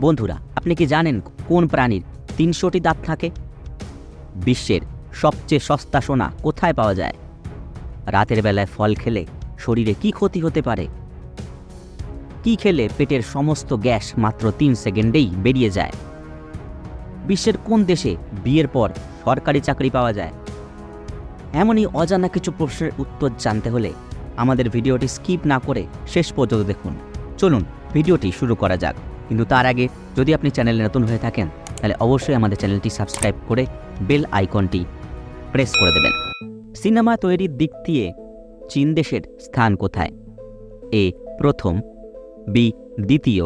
বন্ধুরা, আপনি কি জানেন কোন প্রাণীর তিনশোটি দাঁত থাকে? বিশ্বের সবচেয়ে সস্তা সোনা কোথায় পাওয়া যায়? রাতের বেলায় ফল খেলে শরীরে কি ক্ষতি হতে পারে? কি খেলে পেটের সমস্ত গ্যাস মাত্র তিন সেকেন্ডেই বেরিয়ে যায়? বিশ্বের কোন দেশে বিয়ের পর সরকারি চাকরি পাওয়া যায়? এমনই অজানা কিছু প্রশ্নের উত্তর জানতে হলে আমাদের ভিডিওটি স্কিপ না করে শেষ পর্যন্ত দেখুন। চলুন, ভিডিওটি শুরু করা যাক। কিন্তু তার আগে যদি আপনি চ্যানেলে নতুন হয়ে থাকেন, তাহলে অবশ্যই আমাদের চ্যানেলটি সাবস্ক্রাইব করে বেল আইকনটি প্রেস করে দেবেন। সিনেমা তৈরির দিক দিয়ে চীন দেশের স্থান কোথায়? এ, প্রথম, বি, দ্বিতীয়,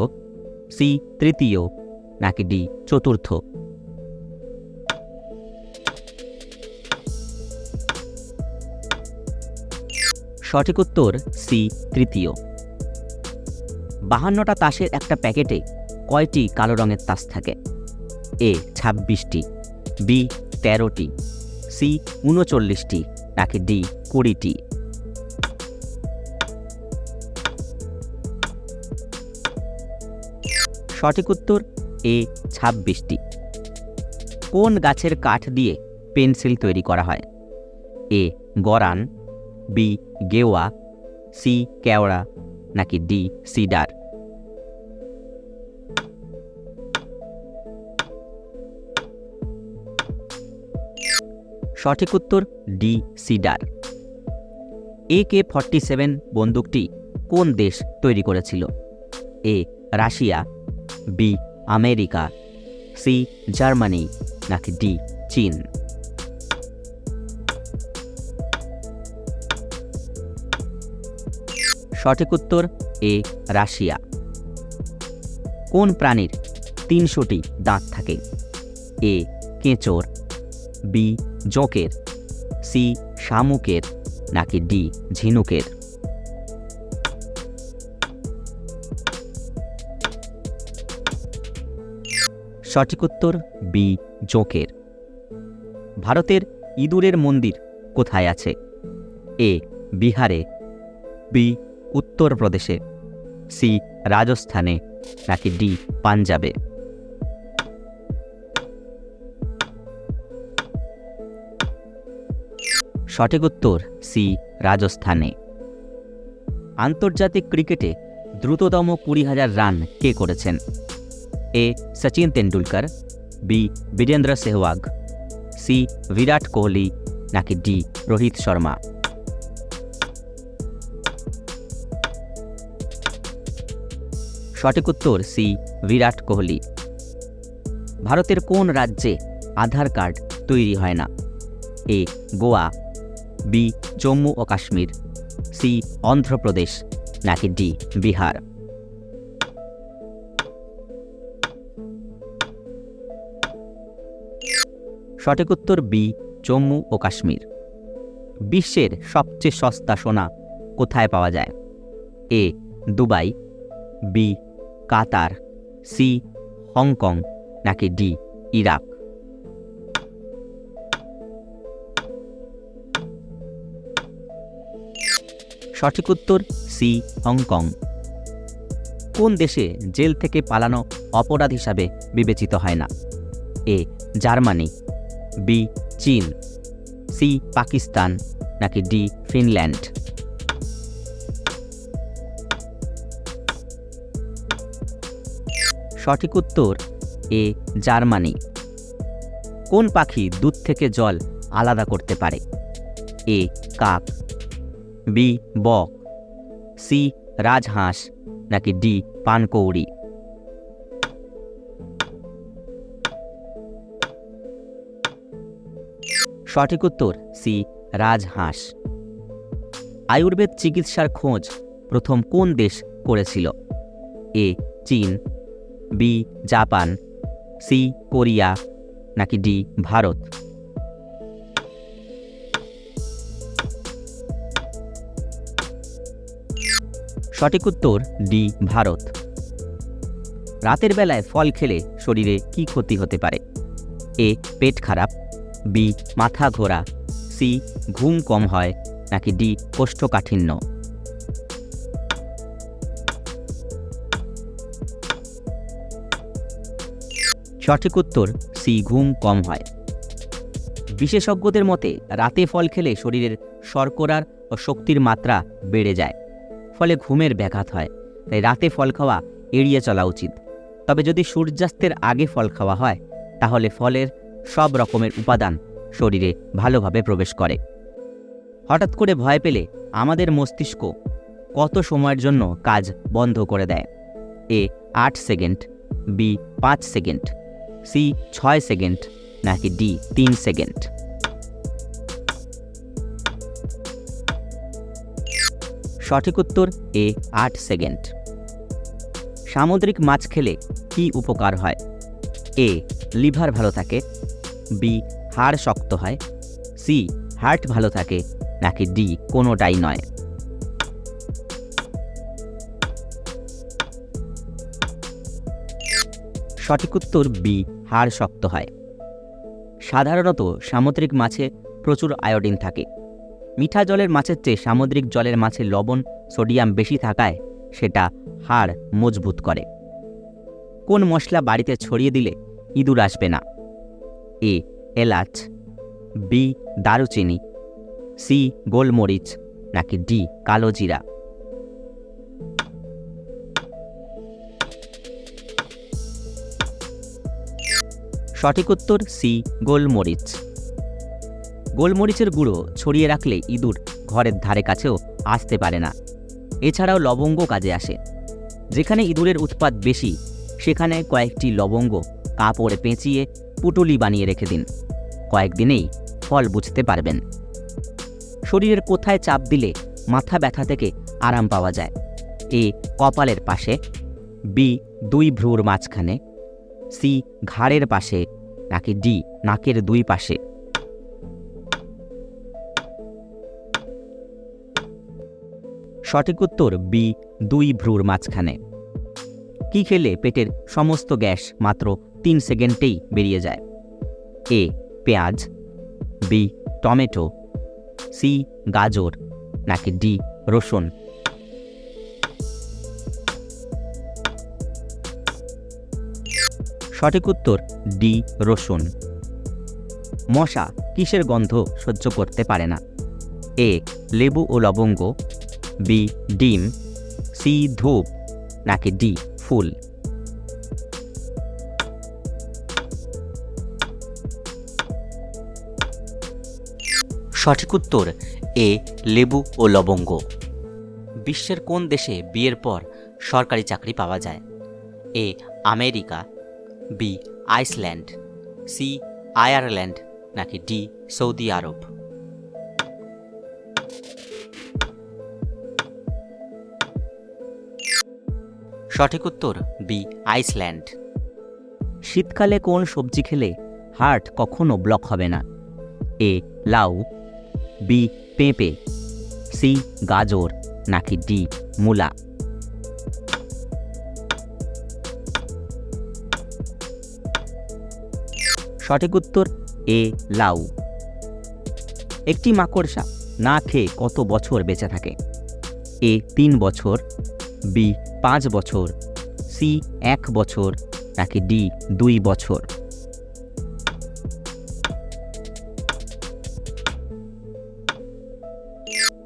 সি, তৃতীয়, নাকি ডি, চতুর্থ? সঠিক উত্তর সি, তৃতীয়। বাহান্নটা তাসের একটা প্যাকেটে কয়টি কালো রঙের তাস থাকে? এ, ছাব্বিশটি, বি, তেরোটি, সি, উনচল্লিশটি, নাকি ডি, কুড়িটি? সঠিক উত্তর, এ, ছাব্বিশটি। কোন গাছের কাঠ দিয়ে পেন্সিল তৈরি করা হয়? এ, গরান, বি, গেওয়া, সি, কেওড়া, নাকি ডি, সিডার? সঠিক উত্তর D cedar A K forty seven বন্দুকটি কোন দেশ তৈরি করেছিল? A Russia, B America, C Germany, নাকি ডি চীন? সঠিক উত্তর এ রাশিয়া। কোন প্রাণীর তিনশোটি দাঁত থাকে? এ কেঁচোর বি, জোঁকের, সি, শামুকের, নাকি ডি, ঝিনুকের? সঠিক উত্তর বি, জোঁকের। ভারতের ইঁদুরের মন্দির কোথায় আছে? এ, বিহারে, বি, উত্তরপ্রদেশে, সি, রাজস্থানে, নাকি ডি, পাঞ্জাবে? সঠিক উত্তর সি, রাজস্থানে। আন্তর্জাতিক ক্রিকেটে দ্রুততম কুড়ি হাজার রান কে করেছেন? A, Sachin Tendulkar, B Virender Sehwag, C, Virat Kohli, নাকি ডি, রোহিত শর্মা। সঠিক উত্তর সি, বিরাট কোহলি। ভারতের কোন রাজ্যে আধার কার্ড তৈরি হয় না? এ, গোয়া বি, জম্মু ও কাশ্মীর। সি, অন্ধ্রপ্রদেশ, নাকি ডি, বিহার। সঠিক উত্তর বি, জম্মু ও কাশ্মীর। বিশ্বের সবচেয়ে সস্তা সোনা কোথায় পাওয়া যায়? A, Dubai, B, Qatar, C, Hong Kong, নাকি ডি, ইরাক। সঠিক উত্তর সি, হংকং। কোন দেশে জেল থেকে পালানো অপরাধ হিসাবে বিবেচিত হয় না? এ, জার্মানি, বি, চীন, সি, পাকিস্তান, নাকি ডি, ফিনল্যান্ড? সঠিক উত্তর এ, জার্মানি। কোন পাখি দুধ থেকে জল আলাদা করতে পারে? এ, কাক। বি, বক। সি, রাজহাঁস, নাকি ডি, পানকৌড়ি। সঠিক উত্তর, সি, রাজহাঁস। আয়ুর্বেদ চিকিৎসার খোঁজ প্রথম কোন দেশ করেছিল? এ, চীন, বি, জাপান, সি, কোরিয়া, নাকি ডি, ভারত? সঠিক উত্তর ডি, ভারত। রাতের বেলায় ফল খেলে শরীরে কি ক্ষতি হতে পারে? এ, পেট খারাপ। বি, মাথা ঘোরা। সি, ঘুম কম হয়। নাকি ডি, কোষ্ঠকাঠিন্য। সঠিক উত্তর সি, ঘুম কম হয়। বিশেষজ্ঞদের মতে, রাতে ফল খেলে শরীরের শর্করার ও শক্তির মাত্রা বেড়ে যায়। ফলে ঘুমের ব্যাঘাত হয়, তাই রাতে ফল খাওয়া এড়িয়ে চলা উচিত। তবে যদি সূর্যাস্তের আগে ফল খাওয়া হয়, তাহলে ফলের সব রকমের উপাদান শরীরে ভালোভাবে প্রবেশ করে। হঠাৎ করে ভয় পেলে আমাদের মস্তিষ্ক কত সময়ের জন্য কাজ বন্ধ করে দেয়? এ, আট সেকেন্ড, বি, পাঁচ সেকেন্ড, সি, ছয় সেকেন্ড, নাকি ডি, তিন সেকেন্ড? সঠিক উত্তর এ আট সেকেন্ড। সামুদ্রিক মাছ খেলে কি উপকার হয়? এ, লিভার ভালো থাকে। বি, হাড় শক্ত হয়। সি, হার্ট ভালো থাকে। নাকি ডি, কোনোটাই নয়। সঠিক উত্তর বি, হাড় শক্ত হয়। সাধারণত সামুদ্রিক মাছে প্রচুর আয়োডিন থাকে। মিঠা জলের মাছের চেয়ে সামুদ্রিক জলের মাছে লবণ সোডিয়াম বেশি থাকায় সেটা হাড় মজবুত করে। কোন মশলা বাড়িতে ছড়িয়ে দিলে ইঁদুর আসবে না? এ, এলাচ, বি, দারুচিনি, সি, গোলমরিচ, নাকি ডি, কালো জিরা? সঠিক উত্তর সি, গোলমরিচ। গোলমরিচের গুঁড়ো ছড়িয়ে রাখলে ইঁদুর ঘরের ধারে কাছেও আসতে পারে না। এছাড়াও লবঙ্গ কাজে আসে। যেখানে ইঁদুরের উৎপাত বেশি, সেখানে কয়েকটি লবঙ্গ, কাপড়ে পেঁচিয়ে পুটুলি বানিয়ে রেখে দিন। কয়েকদিনেই ফল বুঝতে পারবেন। শরীরের কোথায় চাপ দিলে মাথা ব্যথা থেকে আরাম পাওয়া যায়? এ কপালের পাশে, বি দুই ভ্রুর মাঝখানে, সি ঘাড়ের পাশে, নাকি ডি নাকের দুই পাশে? সঠিক উত্তর বি, দুই ভ্রুর মাঝখানে। কি খেলে পেটের সমস্ত গ্যাস মাত্র তিন সেকেন্ডেই বেরিয়ে যায়? এ, পেঁয়াজ, বি, টমেটো, সি, গাজর, নাকি ডি, রসুন? সঠিক উত্তর ডি, রসুন। মশা কিসের গন্ধ সহ্য করতে পারে না? এ, লেবু ও লবঙ্গ বি ডিম সি ধূপ, নাকি ডি ফুল? সঠিক উত্তর, এ, লেবু ও লবঙ্গ। বিশ্বের কোন দেশে বিয়ের পর সরকারি চাকরি পাওয়া যায়? A, America, B, Iceland, C, Ireland, নাকি ডি, সৌদি আরব? সঠিক উত্তর, বি, আইসল্যান্ড। শীতকালে কোন সবজি খেলে হার্ট কখনো ব্লক হবে না? এ, লাউ, বি, পেঁপে, সি, গাজর, নাকি ডি, মূলা? সঠিক উত্তর, এ, লাউ। একটি মাকড়সা না খেয়ে কত বছর বেঁচে থাকে? এ, তিন বছর, বি পাঁচ বছর সি এক বছর, নাকি ডি দুই বছর?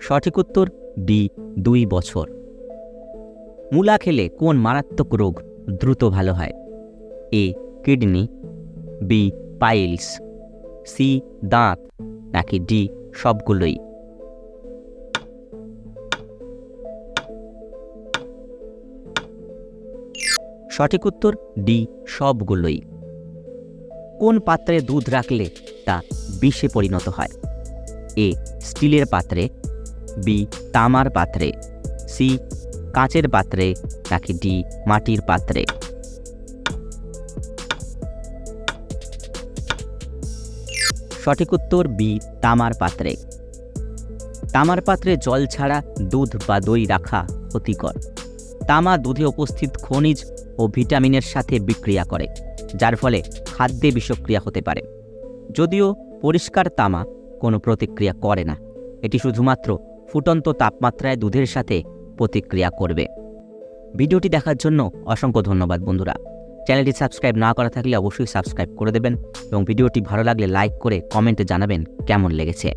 সঠিক উত্তর ডি দুই বছর। মূলা খেলে কোন মারাত্মক রোগ দ্রুত ভালো হয়? A kidney B piles C দাঁত, নাকি ডি সবগুলোই? সঠিক উত্তর ডি, সবগুলোই। কোন পাত্রে দুধ রাখলে তা বিষে পরিণত হয়? এ, স্টিলের পাত্রে, বি, তামার পাত্রে, সি, কাঁচের পাত্রে, নাকি ডি, মাটির পাত্রে? সঠিক উত্তর বি, তামার পাত্রে। তামার পাত্রে জল ছাড়া দুধ বা দই রাখা ক্ষতিকর। তামা দুধে উপস্থিত খনিজ ও ভিটামিনের সাথে বিক্রিয়া করে, যার ফলে খাদ্যে বিষক্রিয়া হতে পারে। যদিও পরিষ্কার তামা কোনো প্রতিক্রিয়া করে না, এটি শুধুমাত্র ফুটন্ত তাপমাত্রায় দুধের সাথে প্রতিক্রিয়া করবে। ভিডিওটি দেখার জন্য অসংখ্য ধন্যবাদ বন্ধুরা। চ্যানেলটি সাবস্ক্রাইব না করা থাকলে অবশ্যই সাবস্ক্রাইব করে দেবেন এবং ভিডিওটি ভালো লাগলে লাইক করে কমেন্টে জানাবেন কেমন লেগেছে।